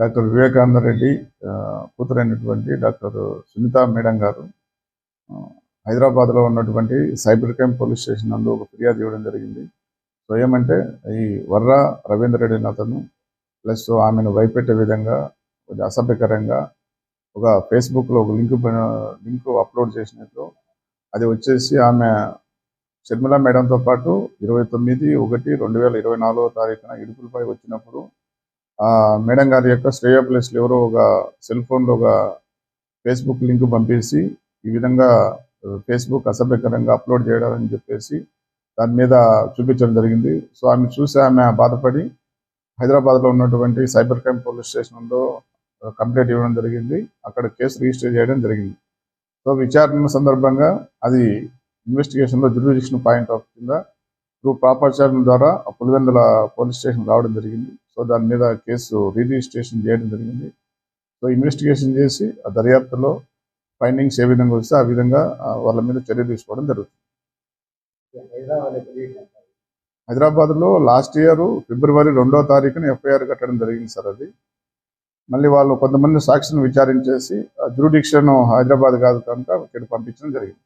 Doctor Vivekananda Reddy కూతురైనటువంటి doctor Sunitha madam గారు హైదరాబాద్లో ఉన్నటువంటి సైబర్ క్రైమ్ పోలీస్ స్టేషన్ నందు ఒక ఫిర్యాదు ఇవ్వడం జరిగింది. సో ఏమంటే ఈ వర్ర రవీంద్ర రెడ్డి అతను ప్లస్ ఆమెను భయపెట్టే విధంగా కొంచెం అసభ్యకరంగా ఒక ఫేస్బుక్లో ఒక లింక్ లింక్ అప్లోడ్ చేసినట్లు అది వచ్చేసి ఆమె షర్మిల మేడంతో పాటు ఇరవై తొమ్మిది ఒకటి రెండు వేల ఇరవై నాలుగో తారీఖున ఇడుపులపై వచ్చినప్పుడు మేడం గారి యొక్క శ్రేయ ప్లేస్లో ఎవరో ఒక సెల్ ఫోన్లో ఒక ఫేస్బుక్ లింక్ పంపేసి ఈ విధంగా ఫేస్బుక్ అసభ్యకరంగా అప్లోడ్ చేయడం చెప్పేసి దాని మీద చూపించడం జరిగింది. సో ఆమె చూసి ఆమె బాధపడి హైదరాబాద్లో ఉన్నటువంటి సైబర్ క్రైమ్ పోలీస్ స్టేషన్లో కంప్లైంట్ ఇవ్వడం జరిగింది. అక్కడ కేసు రిజిస్టర్ చేయడం జరిగింది. సో విచారణ సందర్భంగా అది ఇన్వెస్టిగేషన్లో జ్యుడిషియల్ పాయింట్ ఆఫ్ కింద త్రూ ప్రాపర్చారం ద్వారా పులివెందుల పోలీస్ స్టేషన్ రావడం జరిగింది. సో దాని మీద కేసు రిజిస్ట్రేషన్ చేయడం జరిగింది. సో ఇన్వెస్టిగేషన్ చేసి ఆ దర్యాప్తులో ఫైండింగ్స్ ఏ విధంగా వస్తే ఆ విధంగా వాళ్ళ మీద చర్య తీసుకోవడం జరుగుతుంది. హైదరాబాద్లో లాస్ట్ ఇయర్ ఫిబ్రవరి రెండో తారీఖున ఎఫ్ఐఆర్ కట్టడం జరిగింది సార్ అది. మళ్ళీ వాళ్ళు కొంతమంది సాక్షిని విచారించేసి జ్యూడిక్షన్ హైదరాబాద్ కాదు కనుక ఇక్కడ పంపించడం జరిగింది.